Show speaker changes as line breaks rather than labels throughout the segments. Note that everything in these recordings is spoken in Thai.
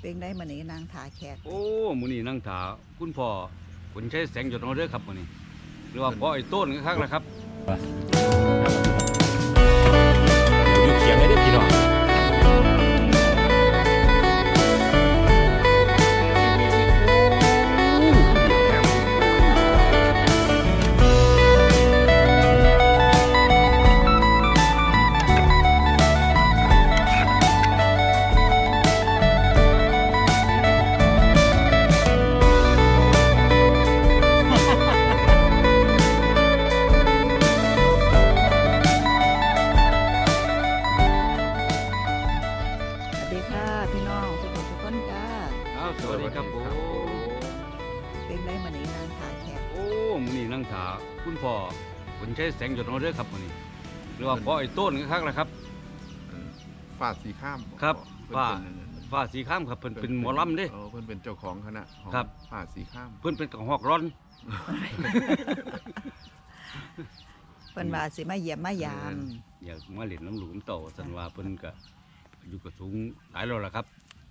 เป็นได้มื้อนี้นางถาแขก
โอ้มื้อนี้นั่งถาคุณพ่อผลใช้แสงหยดเอาเด้อครับมื้อนี้หรือว่าพ่อไอ้ต้นคักๆล่ะครับ
อยู่เคียงเลยเด้
เอา
เด้อครับมื้อนี้หรือว่าพ่อไอ้ต้นคักๆล่ะครับ
ฝ่าสีข้าม
ครับ
เพิ่น
ฝ่า
เป็น
ฟ้าสีข้ามครับเพิ่นเป็นหมอลำเด้
เออเพิ่นเป็นเจ้าของคณะของ
ครับ
ฝ่าสีข้าม
เพิ่นเป็นกระหอกร้อน
เพิ่นว่าสิมาเยี่ยมมายาม
อยากมาเล่นน้ำหลวงโตสันว่าเพิ่นก็อายุก็สูงหลายแล้วล่ะครับ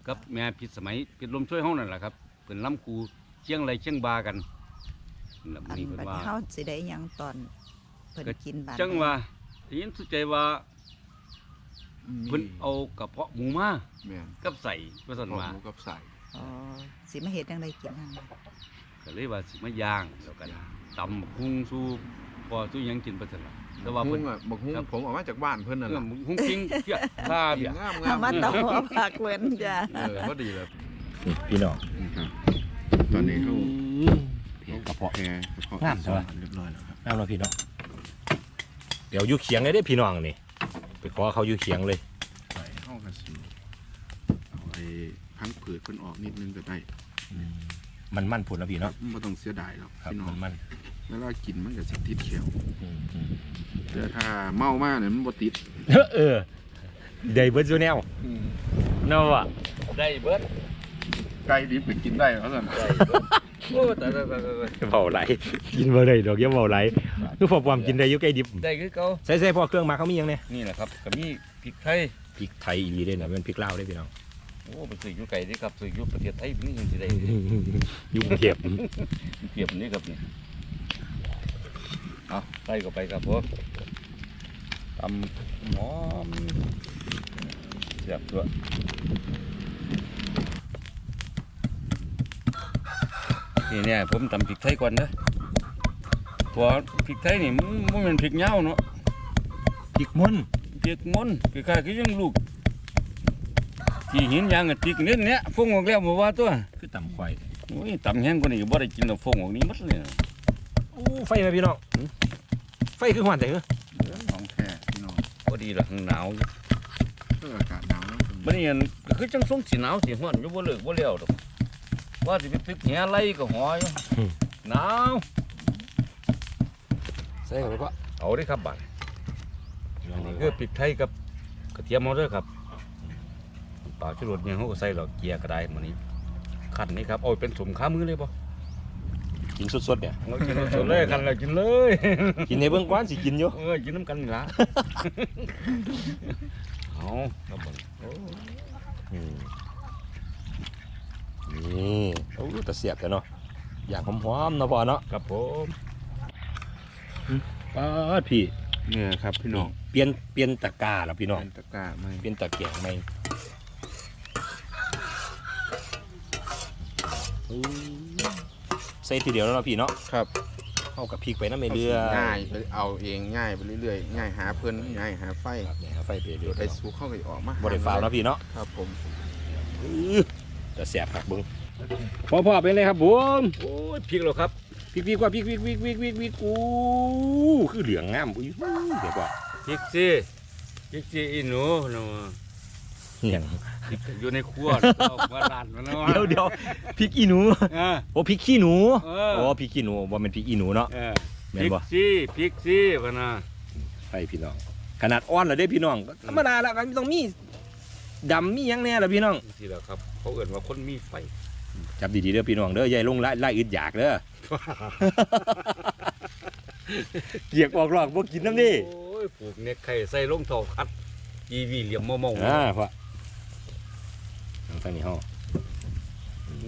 กับแม่พิษสมัยพิษลมช่วยห้องนั่นแหละครับเพิ่นล้ำคูเชียงไรเชียงบากันนั่น
อัน
นี่เพิ่น
บัด
ว่า
เฮาสิได้หยังตอน พิ่น
ก็
กินบาด
จังว่าได้ยินสุดใจว่าเพิ่นเอากระเพาะหมูมา
แม่น
กับใส่ว่าซั่น
ข้าว
ว่า
หมูกับใส่
อ๋อสิมาเฮ็ดจังไดกินหั่น
ก็เลยว่าสิมาย่างแล้วกันตำพุงสู้พอสู้หยังกินไปซั่นล่ะแต่ว่า
บัก
เพิ่
ฮุ้
น
งอะบักฮุ้ง
ครับ
ผมเออกมาจากบ้านเพิ่นนั่น
เรื่อ
แห
ง
ละ
หุงจริงเพี้ยผ้าเพี้ย
งาม
เอา
งาม
มาต่อผักเว้นจ้า
เออก็ดีเลย
นี่พี่น้อง
ครับตอนนี้เขา
กระเพาะ
แพรกระเพาะ
งามใช่ปะ
เรียบร้อยแล้วครับ
น้ำเราพี่น้อง เดี๋ยวอยู่เคียงเลยเด้อพี่น้องนี่ไปขอเขาอยู่เคียงเลย
ใส่เข้ากระสีเอาไอ้พังผืดเพิ่นออกนิดนึงก็ได้
มันมันผุนแล้วพี่เนาะ
ไม่ต้องเสียดายหรอก
ครับ
พี่น้อ
มั
ง
นมัน
เวลากินมันก็สิติดเขียว
อืมอืม
แต่ถ้าเมามากเนี่ยมันบ่ติด
เออได้เบิร์ดซูแนวเนาะว่ะ
ได้เบิด
ไก่ดิบก็กินได้เขาสั่น
โอ้แต่แต่แต่แต่
เบาไหลกินบ่ได้ดอกอยังเบาไหลคือพอความกินได้อยู่ใกล้ดิบ
ได้คือเก่า
ใส่ใส่พอเครื่องมาเขามีหยังเนี่ย
นี่แหละครับก็มีพริกไทย
พริกไทยอีหลีเด้นะมันพริกลาวเด้พี่น้อง
โอ้ไปซื้ออยู่ไก่นี่ครับซื้ออยู่ประเทศไทยนี่ยังสิได้
อยู่กรุงเทพ
เปรียบนี่ครับนี่เอาไปก็ไปครับผมตำหอมเสียบตัว นี่เนี่ยผมตำพริกไทยก่อนนะเพราะพริกไทยนี่มันมันเป็นพริกเหย้าเนาะ
พริกม่อน
พริกมนคล้ายๆคือยังลูกที่หินยางกับพริกเน้นเนี้ยฟงออกแล้วบ่ว่าตัว
คือตำควาย
โอ้ยตำแห้งกว่านี้ก็บ่ได้กินแล้วฟงออกนี้หมดเลยนะ
โอ้ไฟไหมพี่น้องไฟคือหวานแต่คือ
ของแท้พี่น้อง
พอดีละข้างหนาว
เอออากาศหนาวแล้ว
บัดนี้อันก็คือจังสงสิหนาวสิฮ้อนอยู่บ่เลิกบ่แล้วดอก ว่าสิไปตึกแหไล่ก็หออยู่หนาว
ใส่เข้าไปก็
เอาเด้ครับบาดอันนี้คือพริกไทยกับกระเทียมเอาเด้อครับปลาชูรสเนี่ยเฮาก็ใส่แล้วเกียร์ก็ได้มื้อนี้คั่นนี่ครับเอาไปเป็นสมค้ามือเลยบ่
กินสดๆเนี่ย
เรากินสดเลยคั่นแล้วกินเลย
กินในเบื้องกว้านสิกินอยู่
เออกินน้ำกันนี่ละเอาครับผมโอ้
อืมนี่ โอ้แต่เสียบแต่เนาะอย่างหอมๆเนาะพ่อเนาะ
ครับผม
ป้าดพี่
เนี่ยครับพี่น้อง
เปลี่ยนเปลี่ยนตะกร้าแล้วพี่น้อง
เป็นตะกร้าไม่
เปลี่ยนตะเกียงใหม่อู้ใส่ทีเดียวแล้วเนาะพี่เนาะ
ครับ
เข้ากับพริกไปน้ำไม่เรือ
ง่ายไปเอาเองง่ายไปเรื่อยๆง่ายหาเพิ่นง่ายหาไฟ
ครับเนี่ยไฟไปเรื่อย
ไปสู้เข้าไปออกมา
บริฟ้าวเนาะพี่เนาะ
ครับผม
อื้อจะแสบผักเบึง พอพอเป็นเลยครับผม
โอ้ยพริกแล้วครับ
พริกพริกว่าพริกพริกพริกพริกพริกพริกอู้คือเหลืองงามอุ้ยเดี๋ยวก่อน
พริกสิพริกสิอีหนูเนาะ
อย่าง
พริกอยู่ในครัวออกมาลานมันเนาะ
เดี๋ยวเดี๋ยวพริกอีหนู
เออ
โอ้พริกขี้หนู
เออ
โอ้พริกขี้หนูว่าเป็นพริกอีหนูเนาะ
เออ
แม่
พริ
น
ก
บ่
สิพริกสิพะนะ
ไปพี่น้อง ขนาดอ่อนแล้วเด้พี่น้องก็ธรรมดาละก็ต้องมีดำมีหยังแน่ละพี่น้อง
ทีละครับ เขาเอิ่นว่าคนมีไฟ
จับดีๆเด้อพี่น้องเด้ออย่าลงไล่ไล่อึดอยากเด้อเกียกออกหลอกบ่กินน้ำดิ
โอ้ยปลูกเน็กไข่ใส่ลงทอคัดกีวีเหลี่ยมมอมอง
อ่าพ่อทางทางนี้เฮา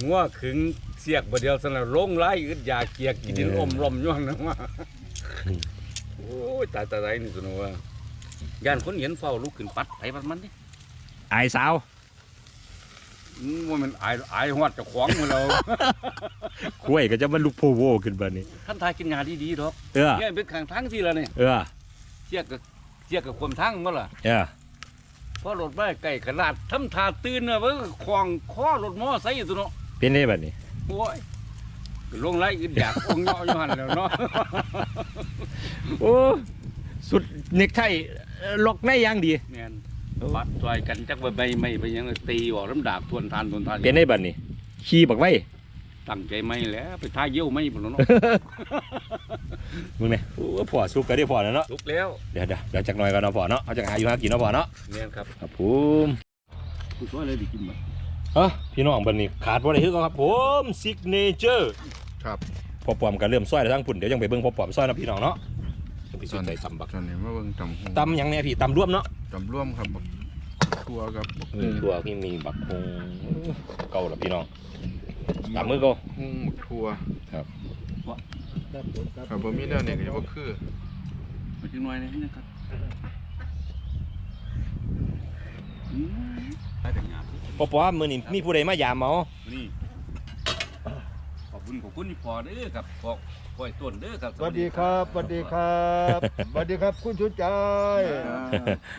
งัวขึงเสียกบ่เดียวสนะลงไล่อึดอยากเกียกกินดินอมลมอยู่หั่นนะว่าโอ้ยตายตายตายนี่สนุว่าย่านคนเห็นเฝ้าลุกขึ้นปัดไปปัดมันนี่
อายสาว
อืม ว่ามันอายอายฮอดเจ้าของหมื้เรา
กล้วยก็จะมันลุกโพโวขึ้นบัดนี้
ท่านทายกินงานดีๆดอก
เออ
เนี่ยเป็นข้างทางที่ละเนี่ย
เออ
เสียกกับเสียกกับความทางบ่ล่ะ
เออ
พอรถมาใกล้ขนาดทำท่าตื่นน่ะเบิ่งคล้องคอรถมอไซค์อยู่ตัวเนาะ
เป็นได้บัดนี้
โอ้ยลงไล่อึดอยากองเหยาะอยู่หั่นแหล้วเนาะ
โอ้ สุดเน็กไทเอ่อล็อกในอย่างดี
แม่น ปัดซอยกันจักว่าใบไม้ไปหยังตีออกน้ำดากทวนทานทวนทาน
เป็นได้บัดนี้ขี่บักไว้
ตั้งใจไม่แหล้วไปท่าเยี่ยวไม่พุ่นเนาะ
มึงเนี่ยโอ้พ่อสุกก็ได้พ่อแล้วเนาะ
ลุกแล้ว
เดี๋ยวเดี๋ยวเดี๋ยวจักหน่อยกันเนาะพ่อเนาะเอาจักหาอยู่หากินเนาะพ่อเนาะ
แม่นครับ
ครับผม
ผู้ช่วยเลยไดิกินบ่
เอ้อพี่น้องบัดนี้ขาดบ่ได้คือกันครับผมซิกเนเจอร์
ครับ
พ่อปอมก็เริ่มซอยแล้วทั้งพุ่นเดี๋ยวยังไปเบิ่งพ่อปอมซอยนะพี่น้องเนาะ พี่สุดใจตำบัก
ตอนนี้มาเบิ่งตำหง
ตำหยังเนี่ยพี่ตำร่วมเนาะ
ตำร่วมครับบักทั่วกับบัก
เอ
ฮุ
องตัวพี่มีบักฮงเก่าแล้วพี่น้องตำมือเก็
ฮุงบักทั่ว
ครับ
ครับบ่มีแนวนี้ก็จะบ่คือ
มาจังหน่อยนี่นะครับอืมได้แต่งงาน
พ่อปอมมื้อนี้มีผู้ใดมายามเมา
นี่ขอบ คุณขอบคุณที่พอเด้อครับขอขอให้ต้นเด้อครับ
สวัสดีครับสวัสดีครับสวัสดีครับคุณชุดใจ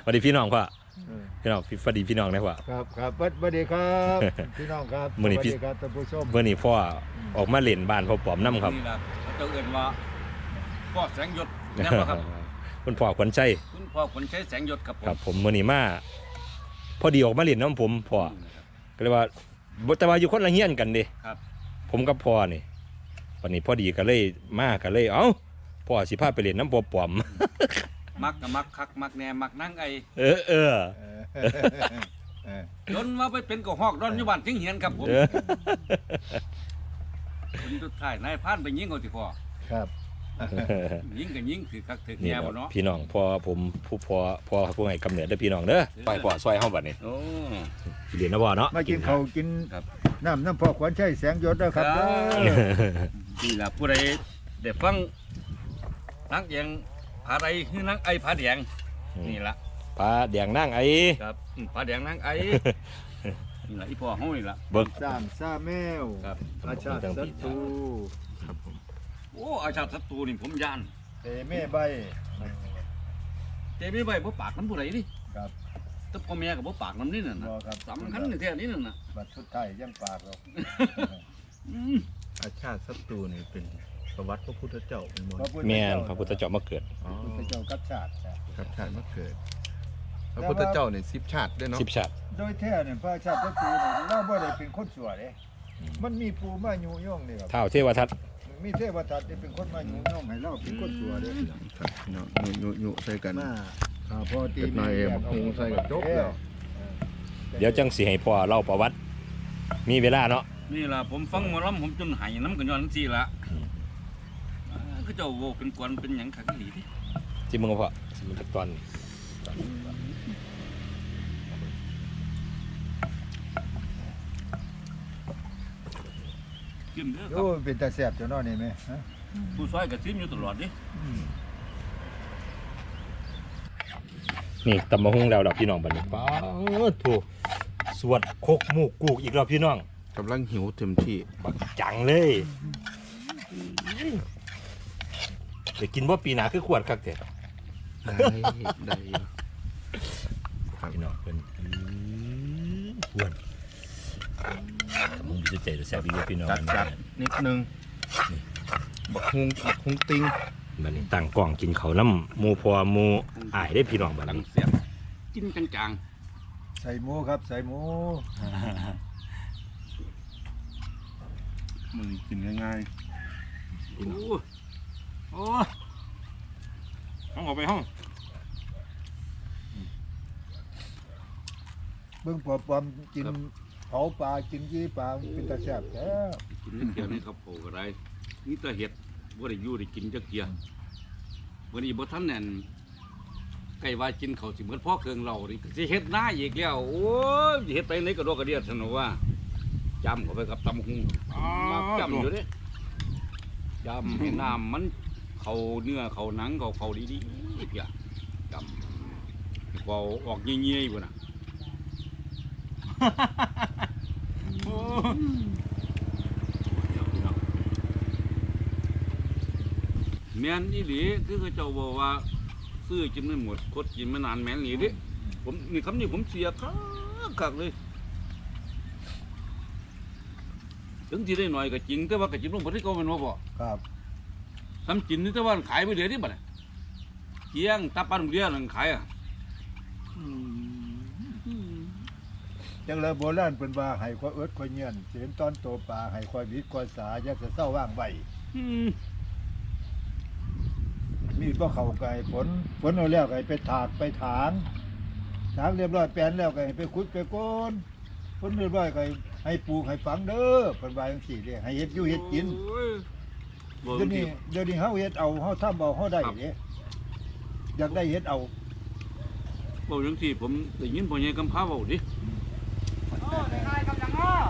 สวัสดีพี่น้องพ่อ
เออ
พี่น้องสวัสดีพี่น้องนะพ่อ
ครับครับสวัสดีครับพี่น้องครับ
มื้อนี้
สวัส
พี่
ดีครับท่านผู้ชม
มื้อนี้พ่อออกมาเล่นบ้านพ่อปอมนํครับ
นี่ล่ะเขาเจ้าเอิ้นว่าพ่อแสงหยดแม่นบ่ครับ
คุณพ่อขวัญชัย
คุณพ่อคนใช้แสงหยดครับผม
ครับ ผมมื้อนี้มาพอดีออกมาเล่นน้ำผมพ่อก็เลยว่าบ่แต่ว่าอยู่คนละเฮียนกันเด้
ครับ
ผมกับพ่อนี่วันนี้พอดีก็เลยมาก็เลย เอ้าพ่อสิพาไปเล่นน้ำพ่อปอม
มักก็มักคักมักแหน่มักนั่งไอ
เออเออ
เออเออ
จนว่าไปเป็นกระหอกดอนอยู่บ้านถึงเหียนครับผม
เออ
คนสุดท้ายนายพรานไปยิงเอาสิพ่อ
ครับ
ยิงก็ยิงถือคักถือ
นี่
แง่
ค
บ่
รับ
เนาะ
พี่น้องพ่อผมผู้พ่อพ่อผู้ให้กำเนิดได้อพี่น้องเด้อไปพ่อซอยเฮาบัดนี้
โอ้
เรียนนะพ่อเนาะ
มากินข้าวกิน
ครับ
น้ำน้ำพอขวัญชัยแสงยศด้วยครับ
ครับ
เด้อ
นี่ล่ะผู้ใดได้ฟังนักยังผาใดคือนักไอผาแดงนี่ล่ะ
ปลาแดงนั่งไอ้
ครับอืมผาแดงนักไอนี่ล่ะอีพ่อเฮานี่ล่ะ
เบิ่ง
สร้างซาแมว
ครับ
อาชาติศัตรู
ครับผม
โอ้อาชาติศัตรูนี่ผมย่าน
เตเม่ใบ
แต่ไม่ใบบ่ปากน้ำผู้ใดนี่
ครับ
แต่พ่อแม่ก็บ่ปากน้ำนี่นั่นน่ะ
บ่ครับ
สำคัญในแท้นี่นั่นน่ะ
บัดสุดท้ายยังปากเรา
อืม
อาชาติศัตรูนี่เป็นประวัติพระพุทธเจ้าเป็นบ่
พระพุทธ
แม่น
เจ้า
พระพุทธเจ้ามาเกิด
อ๋อ
พระพุทธเจ้ากับชาติครับ
ครับชาติมาเกิด พระพุทธเจ้านี่10ชาติเด้อเนาะ
สิบชาติ
โดยแท้เนี่ยพระชาติศัตรูเนี่ยเราบ่ได้เป็นคนชั่วเด้มันมีผู้มายุยงนี่ครับ
เท้าเทวทัต
มีเทวทัตที่เป็นคนมายุยงให้เราเป็นคนชั่วเด้
ครับเนาะยุยุใส่กัน
มาข้าพอตี
เกิดมาเองมาหุงใส่กับจบแล้ว
เดี๋ยวจังสิให้พ่อเล่าประวัติ มีเวลาเนาะ
นี่ล่ะผมฟังหมอลำผมจนไหายน้ำกันย้อนจังซี่ล่ะอ่าคือเจ้าโวเป็นกวนเป็นหยังคักอีหลีที่
จิมึงเอาพ่อสิมันจักตอนนี้
กินเด้อครั
โอ้
บ
เป็นตาแสบจังเนาะนี่แม่ฮะ
ผู้ซอยก็ซิมอยู่ตลอดดิ
นี่ตำมะฮุ่งแล้วดอกพี่น้องบัดนี้ป้าดโถสวดโคกหมูกกูกอีกแล้วพี่น้อง
กำลังหิวเต็มที่
บักจังเลยเดี๋ยวกินว่าปีหนาคือขวดคักเถอะ
ได้ได้อยู่ครับ
พี่น้องเป็นขวด มึงจะเจ๋อแซ่บอีกแล้วพี่น้อง
จัดจัดนิดนึงบักฮุงบักฮุงติง
บัดนี้ตั้งกล้องกินเขาวน้ำหมูพอหมูอายได้พี่น้องบัด
ดัง
นี้
เสียบกินจาง
ใส่หมูครับ ใส่หมู
มันกินง่าย
ๆโอ้โอ้ห้องออกไปห้อง
เบิ่งปอปอมกิน เผาปลากินยี่ปลาเป็นตาแสบแท้
กินเกี่ยวนี่ครับโผก็ได้นี่ต่เห็ดบ่ได้อยู่ได้กินจักเกียวันนี้บ่ทันแน่นไก่ว่ากินเขาสิเหมือนพ่อเครื่องเรานี่ก็สิเฮ็ดหน้าอีกแล้วโอ้ยเฮ็ดไปไหนก็ดอกระเดียดสนุว่าจำเขาไปกับตำหุงมาจำอยู่เด้จำให้น้ำมันเขาเนื้อเขาหนังเขาเขาดีๆเพียจำก็ออกเงี้ยๆอยู่น่ะเดี๋ยวพี่น้อง แม่นอีหลีคือเขาเจ้าบอกว่า ซื้อกินไม่หมดคดกินไม่นานแม่นอีหลีเดิผมนี่คำนี้ผมเสียคักคักเลย ถึงที่ได้หน่อยก็จริงแต่ว่าก็จินลงบ่ได้ก็มันว่าบ่
ครับ
ทำจินนี่แต่ว่าขายไปเดี๋ยวนี้บัดน่ะเกียงตาปันเดียวนั่นขายอะ
จังเลยโบราณเป็นว่าให้ควายเอิดควายเงียนเสียนตอนโตปลาให้ควายวิดควายสาอย่าจะเศร้าว่างไว้
อืม
มีดบ่เข้าไก่ฝนฝนเอาแล้วก็ให้ไปถากไปถางถางเรียบร้อยแปลนแล้วก็ให้ไปขุดไปโกนฝนเรียบร้อยก็ให้ให้ปลูกให้ฝังเด้อเป็นว่าจังซี่เด้ให้เฮ็ดอยู่เฮ็ดกิน
โอ้ยบ่
เดี๋ยว
บางที
นี้เดี๋ยวนี้เฮาเฮ็ดเอาเฮาทำเอาเฮาได้
ครับ
เด้อยากได้เฮ็ดเอา
บ่จังซี่ผมได้ยินพ่อใหญ่กำพร้าเว้าดิ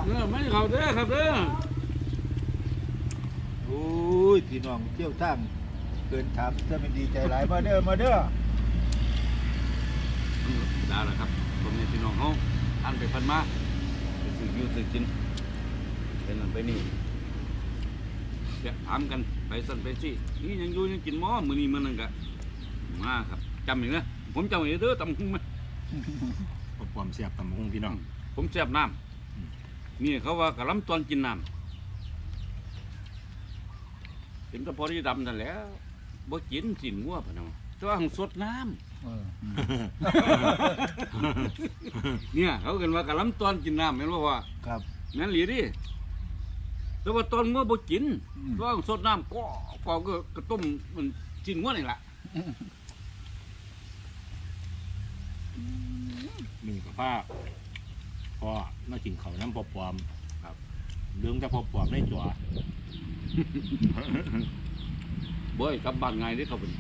เออไม่เข้าเด้อครับเด้อ
โอ้ยพี่น้องเที่ยวทางเกินถามจะเป็นดีใจหลายมาเด้อมาเด้อ
ได้แล้วครับผมนี่พี่น้องเฮาท่านไปเพันมาไปซื้ออยู่ซื้อกินเป็นนั่นไปนี่เดี๋ยวถามกันไปสั่นไปสินี่ยังอยู่ยังกินหม้อมื้อนี้มื้อนั้นก็มาครับจำอยู่นะผมจำอยู่เด้อตำหุงไหม
ความเสียบตำบักหุ่งพี่น้อง
ผมแซ่บน้ำ นี่เขาว่ากะลำตอนกินน้ำเป็นกระเพาะที่ดำนั่นแหล้วบ่กินสินงัวพะเนาะแต่ว่าหังสดน้ำ
เออ
เนี่ย เขาเกินว่ากะลำตอนกินน้ำแม่นบ่ว่า
ครับ
แม่นหลีดิแต่ว่าตอนงัวบ่กิน
อืม
เพราะว่าสดน้ำก็ก็ก็กระต้มมันสินงัวนี่ล่ะ
มีกับผ้า พ่อมากินเขาวน้ำปอปอมครับเรื่องแต่ปอปอมในจัว
บ่ให้กลับบ้านง่ายเด้เขาเป็น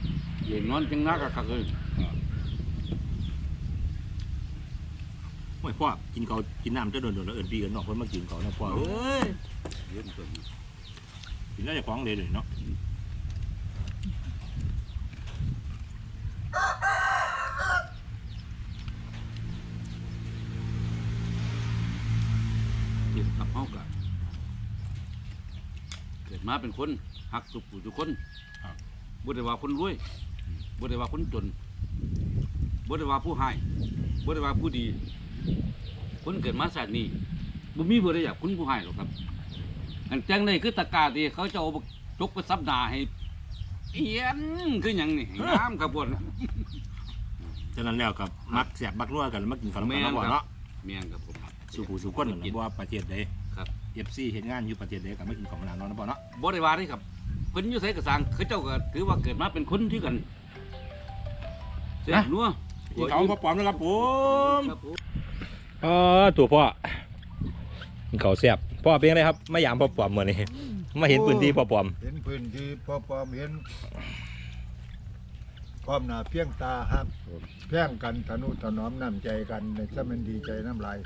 เย็นนอนจังนักอะคักเลย
โอ้ยพ่อกินเขาวกินน้ำจะโดนโดนแล้วเอินพี่เอินน้องเพิ่นมากินเขาวนะพ่อเอ้ย
เย็นตัวนี้
กินแล้วจะฟ้องเลยเลยเนาะ
เกิดกับเฮาก็เกิดมาเป็นคนหักทุกผู้ทุกคนบ่ได้ว่าคนรวยบ่ได้ว่าคนจนบ่ได้ว่าผู้ให้บ่ได้ว่าผู้ดี คนเกิดมาชาตินี้บ่มีบ่ได้อยากคุณผู้ให้หรอกครับอันจังไดคือตะกร้าที่เขาจะเอาบักจกไปซับหน้าให้เอียนคือหยังนี่ให้งามครับบ่
ฉะนั้นแล้วกับมักแสบมักนัวกันมากินข้าวน้ำกัน
แม่น
เนาะพ่อ
ครับ
เนาะ
แม่นครับผม
สู่ผู้สู่คนนั่น
กิ
ล่ะบ่ว่าประเทศใด
ครับ
เอฟซีเฮ็ดงานอยู่ประเทศใดก็มากินข้าวน้ำเนาะพ่อเนาะ
บ่ได้ว่าเด้ครับเพิ่นอยู่ไสก็สร้างเขาเจ้าก็ถือว่าเกิดมาเป็นคนที่กันเสียนัว
กินข้าวปอปอมนะครับผม
ครับผม
อ๋อตัวพ่อกินข้าวแซ่บพ่อเป็นไงครับมายามปอปอมมื้อนี้มาเห็นพื้นที่ปอปอม
เห็นพื้นที่พอปลอมเห็นความหนาเพียงตาฮักเพียงกันทนุถนอมน้ำใจกันในสมันดีใจน้ำลาย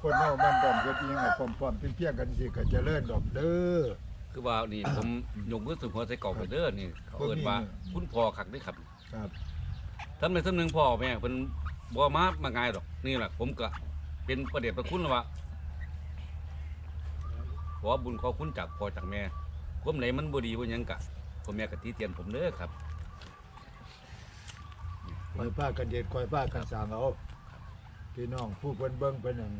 คนเฮามันต้องเฮ็ดอิหยังให้พร้อมๆเป็นเพียงกันสิก็เจริญดอกเด้อ
คือว่านี่ผมยกมือถึงหัวใส่กรอบไปเด้อนี่เขาเอิ้นว่าคุณพ่อคักเด้อครับ
ครับ
ทำในสำนึงพ่อแม่เพิ่นบ่มามาง่ายดอกนี่แหละผมก็เป็นประเด็จประคุณแล้วว่าขอบุญขอคุณจากพ่อจากแม่ความไหนมันบ่ดีบ่หยังกะพ่อแม่ก็ตีเตียนผมเด้อครับ
คอยป้ากันเด็ดคอยป้ากันสร้างเอา พี่น้องผู้เพิ่นเบิ่งเพิ่นหยัง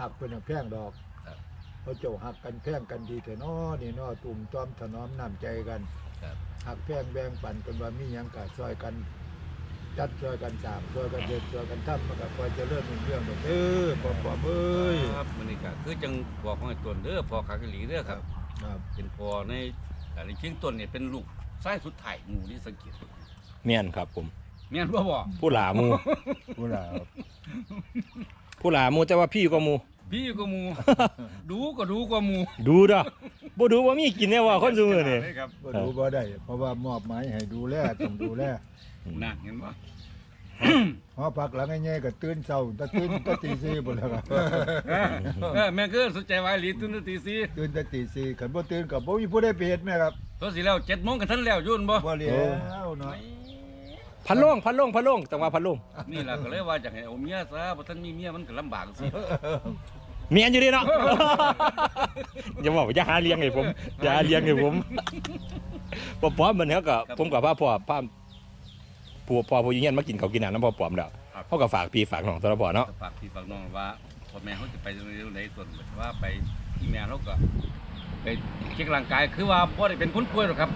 หักเพิ่นหยังแพงดอก
ครับ
เขาเจ้าหักกันแพงกันดีแต่น้อนี่น้อตุ่มต้อมถนอมน้ำใจกัน
ครับ
หักแพงแบ่งปันกันว่ามีหยังก็ช่วยกัน จัดช่วยกันสร้างช่วยกันเด็ดช่วยกันทำมันก็คอยเจริญรุ่งเรื่องดอกเด้อพ่อพ่อเอ้ย
ครับมื้อนี้ก็คือจังบอกของไอ้ต้นเด้อพ่อคักอีหลีเด้อครับ
ครับ
เป็นพ่อในอันนี้เชียงต้นเนี่ยเป็นลูกชายสุดท้ายหมู่ที่สังเกต
แม่นครับผม
แม่นบ่บ่
ผู้หลาหมู
ผู้หลา
ผู้หลาหมูแต่ว่าพี่ก็หมู
พี่ก็หมู่ดูก็ดูกว่าหมู่
ดูเด้อบ่ดูว่ามีกินแน่ว่าคนซุมื้อนี่
บ่ดูบ่ได้ เพราะว่ามอบหมายให้ดูแลต้องดูแล
นั่นเห็นบ่
หอพักหลังแง่ๆก็ตื่นเช้าแตะตื่นแตะตีสี่บ่แล้วครับ
เออเออแม่คือสนใจว่าหลีตื่นตีสี่
ตื่นแตะตีสี่คันบ่ตื่นก็บ่มีผู้ใดไปเฮ็ดแม่ครับ
ตัวสิแล้วเจ็ดโมงกันทันแล้วอยุ่นบ่
บ่แล้วเนาะ
พันลงพันลงพันลงจังหวะพันลง
นี่ล่ะก็เลยว่าอยากให้เอาเมียซะบ่ทันมีเมียมันก็ลำบากสิ
เมียนอยู่ดีเนาะ อย่าบอกว่าอย่าหาเลี้ยงให้ผมอย่าหาเลี้ยงให้ผมพอปอมมันเขาก็ผมกับพ่อพ่อพ่อผู้พ่อผู้ยิ่งเงี้ยมากินเขาวกินน้ำน้ำพ่อปอมแล้วเขาก็ฝากพี่ฝากน้องตัวละพ่อเนาะ
ก็ฝากพี่ฝากน้องว่าพ่อแม่เขาจะไปเร็วไหนส่วนว่าไปที่แม่เขาก็ไปเช็คร่างกายคือว่าบ่ได้เป็นคนป่วยหรอกครับ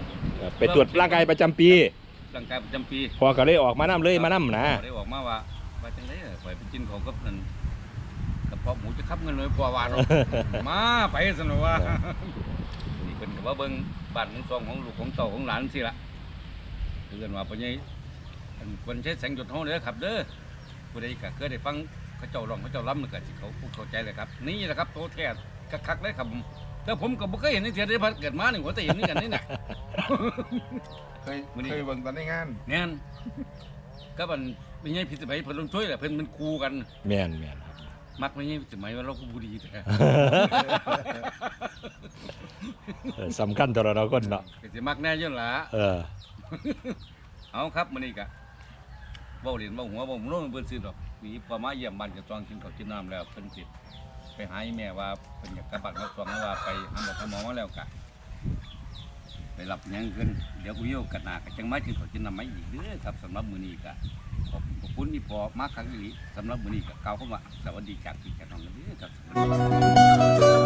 ไปตรวจร่างกายประจำปี
ร่างกายประจำปี
พอก็เลยออกมาน้ำเลยมาน้ำนะ
ได้บอกมาว่าว่าจังได๋ปล่อยไปกินของกับนั่นกับพอหมูจะคับเงินเลยกว่าว่าเนาะ มาไปสนว่านี่เป็นกับว่าเบิ่งบ้านของซองของลูกของเต่าของหลานสิละคือกันว่าปะยัยอันคนใช้แสงหยดห้องเด้อครับ เด้อผู้ใดก็เคยได้ฟังเขาเจ้าร้องเขาเจ้าล้ำมันก็สิเขาผู้เข้าใจเลยครับ นี่แหละครับโตแท้คักๆเลยครับแต่ผมก็บ่เคยเห็นในเสียได้พัดเกิดมานี่หัวแต่เห็นนี่กันนี่น่ะ
เคย
มื้อนี้
เคยเบิ่งตอนในงาน
แน่นก็มันเป็นไงพิสมัยเพิ่นลงช่วยแหละเพิ่นมันคู่กัน
แม่นแม่น
มักไม่ใช่สมัยว่าเราก็บุรีแต่
เออสำคัญต่อเราคนเนาะ
ก็สิมักแน่อยุ่นละ
เออ
เอาครับมื้อนี้ก็เว้าเล่นเว้าหัวเว้าโน้นเพิ่นซื้อดอกมีพอมาเยี่ยมบ้านก็จองกินข้าวกินน้ำแล้วเพิ่นสิไปหาอีแม่ว่าเพิ่นอยากกลับบ้านมาจองแล้วว่าไปหาหมอหาหมอมาแล้วกะ ไปหลับยังขึ้นเดี๋ยวกูโยกกันหนากจังไม้จึงข้าวกินนำไม้อีกเด้อครับสำหรับมือนี้ก็ขอบคุณที่พอมากครั้งนี้สำหรับมือนี้ก็กล่าวคำว่าสวัสดีจากพี่จากน้องเด้อครับ